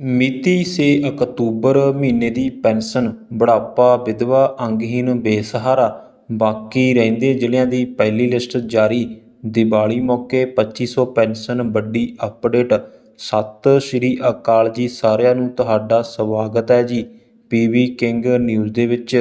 ਮਿਤੀ ਛੇ ਅਕਤੂਬਰ ਮਹੀਨੇ ਦੀ ਪੈਨਸ਼ਨ, ਬੁਢਾਪਾ, ਵਿਧਵਾ ਅੰਗਹੀਨ ਬੇਸਹਾਰਾ, ਬਾਕੀ ਰਹਿੰਦੇ ਜ਼ਿਲ੍ਹਿਆਂ ਦੀ ਪਹਿਲੀ ਲਿਸਟ ਜਾਰੀ। ਦੀਵਾਲੀ ਮੌਕੇ ਪੱਚੀ ਸੌ ਪੈਨਸ਼ਨ ਵੱਡੀ ਅਪਡੇਟ। ਸਤਿ ਸ਼੍ਰੀ ਅਕਾਲ ਜੀ ਸਾਰਿਆਂ ਨੂੰ, ਤੁਹਾਡਾ ਸਵਾਗਤ ਹੈ ਜੀ। ਪੀਵੀ ਕਿੰਗ ਨਿਊਜ਼ ਦੇ ਵਿੱਚ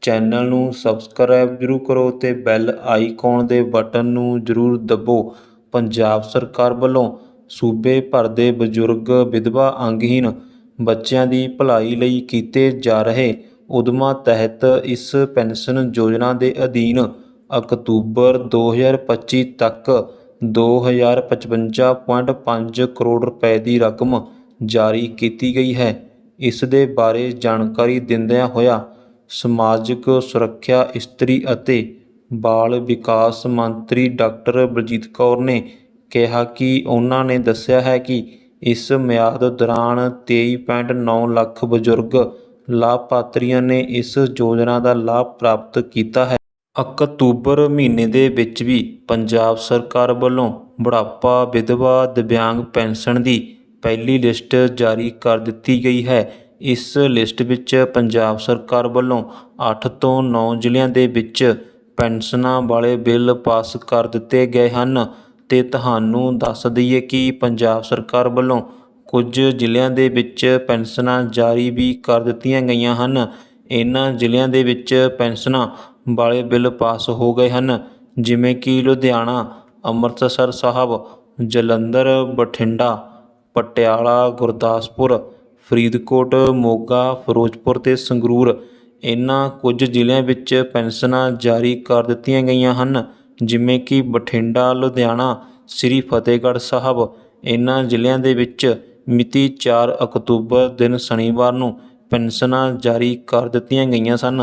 ਚੈਨਲ ਨੂੰ ਸਬਸਕ੍ਰਾਈਬ ਜ਼ਰੂਰ ਕਰੋ ਤੇ ਬੈਲ ਆਈਕਨ ਦੇ ਬਟਨ ਨੂੰ ਜ਼ਰੂਰ ਦੱਬੋ। ਪੰਜਾਬ ਸਰਕਾਰ ਵੱਲੋਂ ਸੂਬੇ ਭਰ ਦੇ ਬਜ਼ੁਰਗ, ਵਿਧਵਾ, ਅੰਗਹੀਣ ਬੱਚਿਆਂ ਦੀ ਭਲਾਈ ਲਈ ਕੀਤੇ ਜਾ ਰਹੇ ਉਦਮਾਂ ਤਹਿਤ ਇਸ ਪੈਨਸ਼ਨ ਯੋਜਨਾ ਦੇ ਅਧੀਨ ਅਕਤੂਬਰ 2025 ਤੱਕ 2055.5 ਕਰੋੜ ਰੁਪਏ ਦੀ ਰਕਮ ਜਾਰੀ ਕੀਤੀ ਗਈ ਹੈ। ਇਸ ਦੇ ਬਾਰੇ ਜਾਣਕਾਰੀ ਦਿੰਦਿਆਂ ਹੋਇਆ ਸਮਾਜਿਕ ਸੁਰੱਖਿਆ ਇਸਤਰੀ ਅਤੇ ਬਾਲ ਵਿਕਾਸ ਮੰਤਰੀ ਡਾਕਟਰ ਬਲਜੀਤ ਕੌਰ ਨੇ ਕਿਹਾ ਕਿ ਉਹਨਾਂ ਨੇ ਦੱਸਿਆ ਹੈ ਕਿ ਇਸ ਮਿਆਦ ਦੌਰਾਨ 23.9 ਲੱਖ ਬਜ਼ੁਰਗ ਲਾਭਪਾਤਰੀਆਂ ਨੇ ਇਸ ਯੋਜਨਾ ਦਾ ਲਾਭ ਪ੍ਰਾਪਤ ਕੀਤਾ ਹੈ। ਅਕਤੂਬਰ ਮਹੀਨੇ ਦੇ ਵਿੱਚ ਵੀ ਪੰਜਾਬ ਸਰਕਾਰ ਵੱਲੋਂ ਬੁਢਾਪਾ ਵਿਧਵਾ ਦਿਵਿਆਂਗ ਪੈਨਸ਼ਨ ਦੀ ਪਹਿਲੀ ਲਿਸਟ ਜਾਰੀ ਕਰ ਦਿੱਤੀ ਗਈ ਹੈ। ਇਸ ਲਿਸਟ ਵਿੱਚ ਪੰਜਾਬ ਸਰਕਾਰ ਵੱਲੋਂ 8 ਤੋਂ 9 ਜ਼ਿਲ੍ਹਿਆਂ ਦੇ ਵਿੱਚ ਪੈਨਸ਼ਨਾਂ ਵਾਲੇ ਬਿੱਲ ਪਾਸ ਕਰ ਦਿੱਤੇ ਗਏ ਹਨ। ਤੇ ਤੁਹਾਨੂੰ ਦੱਸ ਦਈਏ ਕਿ ਪੰਜਾਬ ਸਰਕਾਰ ਵੱਲੋਂ ਕੁਝ ਜ਼ਿਲ੍ਹਿਆਂ ਦੇ ਵਿੱਚ ਪੈਨਸ਼ਨਾਂ ਜਾਰੀ ਵੀ ਕਰ ਦਿੱਤੀਆਂ ਗਈਆਂ ਹਨ। ਇਹਨਾਂ ਜ਼ਿਲ੍ਹਿਆਂ ਦੇ ਵਿੱਚ ਪੈਨਸ਼ਨਾਂ ਵਾਲੇ ਬਿੱਲ ਪਾਸ ਹੋ ਗਏ ਹਨ, ਜਿਵੇਂ ਕਿ ਲੁਧਿਆਣਾ, ਅੰਮ੍ਰਿਤਸਰ ਸਾਹਿਬ, ਜਲੰਧਰ, ਬਠਿੰਡਾ, ਪਟਿਆਲਾ, ਗੁਰਦਾਸਪੁਰ, ਫਰੀਦਕੋਟ, ਮੋਗਾ, ਫਿਰੋਜ਼ਪੁਰ ਅਤੇ ਸੰਗਰੂਰ। ਇਹਨਾਂ ਕੁਝ ਜ਼ਿਲ੍ਹਿਆਂ ਵਿੱਚ ਪੈਨਸ਼ਨਾਂ ਜਾਰੀ ਕਰ ਦਿੱਤੀਆਂ ਗਈਆਂ ਹਨ। ਜਿਵੇਂ ਕਿ ਬਠਿੰਡਾ, ਲੁਧਿਆਣਾ, ਸ੍ਰੀ ਫਤਿਹਗੜ੍ਹ ਸਾਹਿਬ, ਇਹਨਾਂ ਜ਼ਿਲ੍ਹਿਆਂ ਦੇ ਵਿੱਚ ਮਿਤੀ ਚਾਰ ਅਕਤੂਬਰ ਦਿਨ ਸ਼ਨੀਵਾਰ ਨੂੰ ਪੈਨਸ਼ਨਾਂ ਜਾਰੀ ਕਰ ਦਿੱਤੀਆਂ ਗਈਆਂ ਸਨ।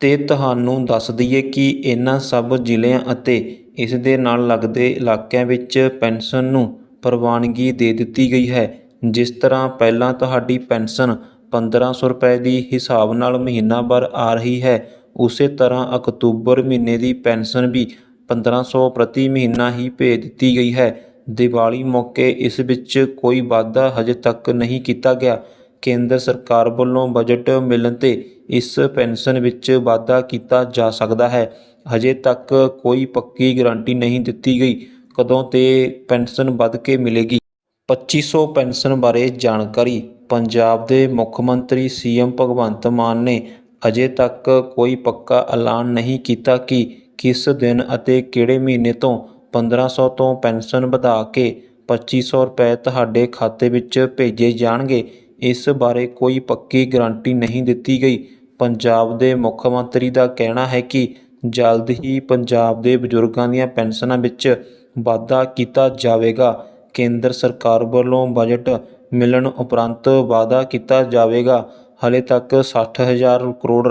ਤੇ ਤੁਹਾਨੂੰ ਦੱਸ ਦਈਏ ਕਿ ਇਹਨਾਂ ਸਭ ਜ਼ਿਲ੍ਹਿਆਂ ਅਤੇ ਇਸ ਦੇ ਨਾਲ ਲੱਗਦੇ ਇਲਾਕਿਆਂ ਵਿੱਚ ਪੈਨਸ਼ਨ ਨੂੰ ਪ੍ਰਵਾਨਗੀ ਦੇ ਦਿੱਤੀ ਗਈ ਹੈ। ਜਿਸ ਤਰ੍ਹਾਂ ਪਹਿਲਾਂ ਤੁਹਾਡੀ ਪੈਨਸ਼ਨ 1500 ਰੁਪਏ ਦੀ ਹਿਸਾਬ ਨਾਲ ਮਹੀਨਾਵਾਰ ਆ ਰਹੀ ਹੈ, ਉਸੇ ਤਰ੍ਹਾਂ ਅਕਤੂਬਰ ਮਹੀਨੇ ਦੀ ਪੈਨਸ਼ਨ ਵੀ 1500 ਪ੍ਰਤੀ ਮਹੀਨਾ ਹੀ ਭੇਜ ਦਿੱਤੀ ਗਈ ਹੈ। ਦੀਵਾਲੀ ਮੌਕੇ ਇਸ ਵਿੱਚ ਕੋਈ ਵਾਧਾ ਹਜੇ ਤੱਕ ਨਹੀਂ ਕੀਤਾ ਗਿਆ। ਕੇਂਦਰ ਸਰਕਾਰ ਵੱਲੋਂ ਬਜਟ ਮਿਲਣ ਤੇ ਇਸ ਪੈਨਸ਼ਨ ਵਿੱਚ ਵਾਧਾ ਕੀਤਾ ਜਾ ਸਕਦਾ ਹੈ। ਹਜੇ ਤੱਕ ਕੋਈ ਪੱਕੀ ਗਾਰੰਟੀ ਨਹੀਂ ਦਿੱਤੀ ਗਈ। ਕਦੋਂ ਤੇ ਪੈਨਸ਼ਨ ਵੱਧ ਕੇ ਮਿਲੇਗੀ? 2500 ਪੈਨਸ਼ਨ ਬਾਰੇ ਜਾਣਕਾਰੀ। ਪੰਜਾਬ ਦੇ ਮੁੱਖ ਮੰਤਰੀ ਸੀਐਮ ਭਗਵੰਤ ਮਾਨ ਨੇ ਅਜੇ ਤੱਕ ਕੋਈ ਪੱਕਾ ਐਲਾਨ ਨਹੀਂ ਕੀਤਾ ਕਿ ਕਿਸ ਦਿਨ ਅਤੇ ਕਿਹੜੇ ਮਹੀਨੇ ਤੋਂ 1500 ਤੋਂ ਪੈਨਸ਼ਨ ਵਧਾ ਕੇ 2500 ਰੁਪਏ ਤੁਹਾਡੇ ਖਾਤੇ ਵਿੱਚ ਭੇਜੇ ਜਾਣਗੇ? ਇਸ ਬਾਰੇ ਕੋਈ ਪੱਕੀ ਗਾਰੰਟੀ ਨਹੀਂ ਦਿੱਤੀ ਗਈ। ਪੰਜਾਬ ਦੇ ਮੁੱਖ ਮੰਤਰੀ ਦਾ ਕਹਿਣਾ ਹੈ ਕਿ ਜਲਦ ਹੀ ਪੰਜਾਬ ਦੇ ਬਜ਼ੁਰਗਾਂ ਦੀਆਂ ਪੈਨਸ਼ਨਾਂ ਵਿੱਚ ਵਾਧਾ ਕੀਤਾ ਜਾਵੇਗਾ। ਕੇਂਦਰ ਸਰਕਾਰ ਵੱਲੋਂ ਬਜਟ ਮਿਲਣ ਉਪਰੰਤ ਵਾਅਦਾ ਕੀਤਾ ਜਾਵੇਗਾ। ਹਲੇ ਤੱਕ 60000 ਕਰੋੜ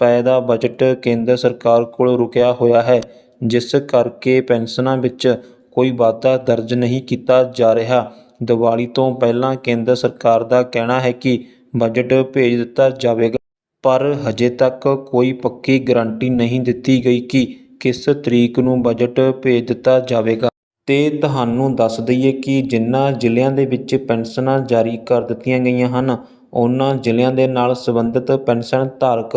ਰੁਪਏ ਦਾ ਬਜਟ ਕੇਂਦਰ ਸਰਕਾਰ ਕੋਲ ਰੁਕਿਆ ਹੋਇਆ ਹੈ, ਜਿਸ ਕਰਕੇ ਪੈਨਸ਼ਨਾਂ ਵਿੱਚ ਕੋਈ ਵਾਧਾ ਦਰਜ ਨਹੀਂ ਕੀਤਾ ਜਾ ਰਿਹਾ। ਦੀਵਾਲੀ ਤੋਂ ਪਹਿਲਾਂ ਕੇਂਦਰ ਸਰਕਾਰ ਦਾ ਕਹਿਣਾ ਹੈ ਕਿ ਬਜਟ ਭੇਜ ਦਿੱਤਾ ਜਾਵੇਗਾ, ਪਰ ਹਜੇ ਤੱਕ ਕੋਈ ਪੱਕੀ ਗਾਰੰਟੀ ਨਹੀਂ ਦਿੱਤੀ ਗਈ ਕਿ ਕਿਸ ਤਰੀਕ ਨੂੰ ਬਜਟ ਭੇਜ ਦਿੱਤਾ ਜਾਵੇਗਾ। ਤੇ ਤੁਹਾਨੂੰ ਦੱਸ ਦਈਏ ਕਿ ਜਿਨ੍ਹਾਂ ਜ਼ਿਲ੍ਹਿਆਂ ਦੇ ਵਿੱਚ ਪੈਨਸ਼ਨਾਂ ਜਾਰੀ ਕਰ ਦਿੱਤੀਆਂ ਗਈਆਂ ਹਨ, ਉਹਨਾਂ ਜ਼ਿਲ੍ਹਿਆਂ ਦੇ ਨਾਲ ਸੰਬੰਧਿਤ ਪੈਨਸ਼ਨ ਧਾਰਕ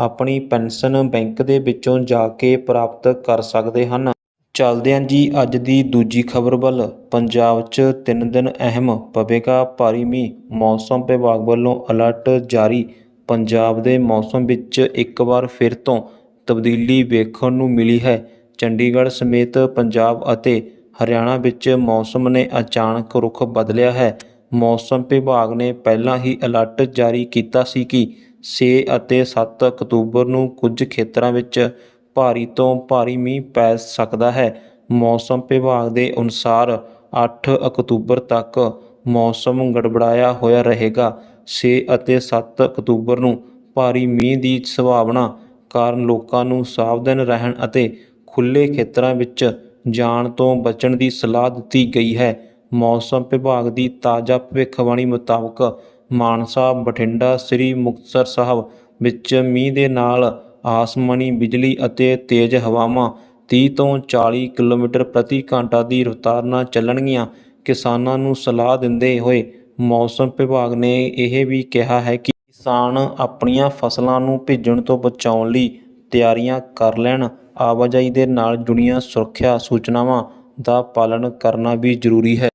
ਆਪਣੀ ਪੈਨਸ਼ਨ ਬੈਂਕ ਦੇ ਵਿੱਚੋਂ ਜਾ ਕੇ ਪ੍ਰਾਪਤ ਕਰ ਸਕਦੇ ਹਨ। ਚੱਲਦਿਆਂ ਜੀ ਅੱਜ ਦੀ ਦੂਜੀ ਖਬਰ ਵੱਲ, ਪੰਜਾਬ 'ਚ ਤਿੰਨ ਦਿਨ ਅਹਿਮ ਪਵੇਗਾ ਭਾਰੀ ਮੀਂਹ। ਮੌਸਮ ਵਿਭਾਗ ਵੱਲੋਂ ਅਲਰਟ ਜਾਰੀ। ਪੰਜਾਬ ਦੇ ਮੌਸਮ ਵਿੱਚ ਇੱਕ ਵਾਰ ਫਿਰ ਤੋਂ ਤਬਦੀਲੀ ਵੇਖਣ ਨੂੰ ਮਿਲੀ ਹੈ। ਚੰਡੀਗੜ੍ਹ ਸਮੇਤ ਪੰਜਾਬ ਅਤੇ ਹਰਿਆਣਾ ਵਿੱਚ ਮੌਸਮ ਨੇ ਅਚਾਨਕ ਰੁਖ ਬਦਲਿਆ ਹੈ। ਮੌਸਮ ਵਿਭਾਗ ਨੇ ਪਹਿਲਾਂ ਹੀ ਅਲਰਟ ਜਾਰੀ ਕੀਤਾ ਸੀ ਕਿ ਛੇ ਅਤੇ ਸੱਤ ਅਕਤੂਬਰ ਨੂੰ ਕੁਝ ਖੇਤਰਾਂ ਵਿੱਚ ਭਾਰੀ ਤੋਂ ਭਾਰੀ ਮੀਂਹ ਪੈ ਸਕਦਾ ਹੈ। ਮੌਸਮ ਵਿਭਾਗ ਦੇ ਅਨੁਸਾਰ 8 ਅਕਤੂਬਰ ਤੱਕ ਮੌਸਮ ਗੜਬੜਾਇਆ ਹੋਇਆ ਰਹੇਗਾ। 6 ਅਤੇ 7 ਅਕਤੂਬਰ ਨੂੰ ਭਾਰੀ ਮੀਂਹ ਦੀ ਸੰਭਾਵਨਾ ਕਾਰਨ ਲੋਕਾਂ ਨੂੰ ਸਾਵਧਾਨ ਰਹਿਣ ਅਤੇ ਖੁੱਲ੍ਹੇ ਖੇਤਰਾਂ ਵਿੱਚ ਜਾਣ ਤੋਂ ਬਚਣ ਦੀ ਸਲਾਹ ਦਿੱਤੀ ਗਈ ਹੈ। ਮੌਸਮ ਵਿਭਾਗ ਦੀ ਤਾਜ਼ਾ ਭਵਿੱਖਬਾਣੀ ਮੁਤਾਬਕ ਮਾਨਸਾ ਬਠਿੰਡਾ ਸ੍ਰੀ ਮੁਕਤਸਰ ਸਾਹਿਬ ਵਿੱਚ ਮੀਂਹ ਦੇ ਨਾਲ ਆਸਮਾਨੀ ਬਿਜਲੀ ਅਤੇ ਤੇਜ਼ ਹਵਾਵਾਂ 30 ਤੋਂ 40 ਕਿਲੋਮੀਟਰ ਪ੍ਰਤੀ ਘੰਟਾ ਦੀ ਰਫ਼ਤਾਰ ਨਾਲ ਚੱਲਣਗੀਆਂ। ਕਿਸਾਨਾਂ ਨੂੰ ਸਲਾਹ ਦਿੰਦੇ ਹੋਏ ਮੌਸਮ ਵਿਭਾਗ ਨੇ ਇਹ ਵੀ ਕਿਹਾ ਹੈ ਕਿ ਕਿਸਾਨ ਆਪਣੀਆਂ ਫਸਲਾਂ ਨੂੰ ਭਿੱਜਣ ਤੋਂ ਬਚਾਉਣ ਲਈ ਤਿਆਰੀਆਂ ਕਰ ਲੈਣ। ਆਵਾਜਾਈ ਦੇ ਨਾਲ ਜੁੜੀਆਂ ਸੁਰੱਖਿਆ ਸੂਚਨਾਵਾਂ ਦਾ ਪਾਲਣ ਕਰਨਾ ਵੀ ਜ਼ਰੂਰੀ ਹੈ।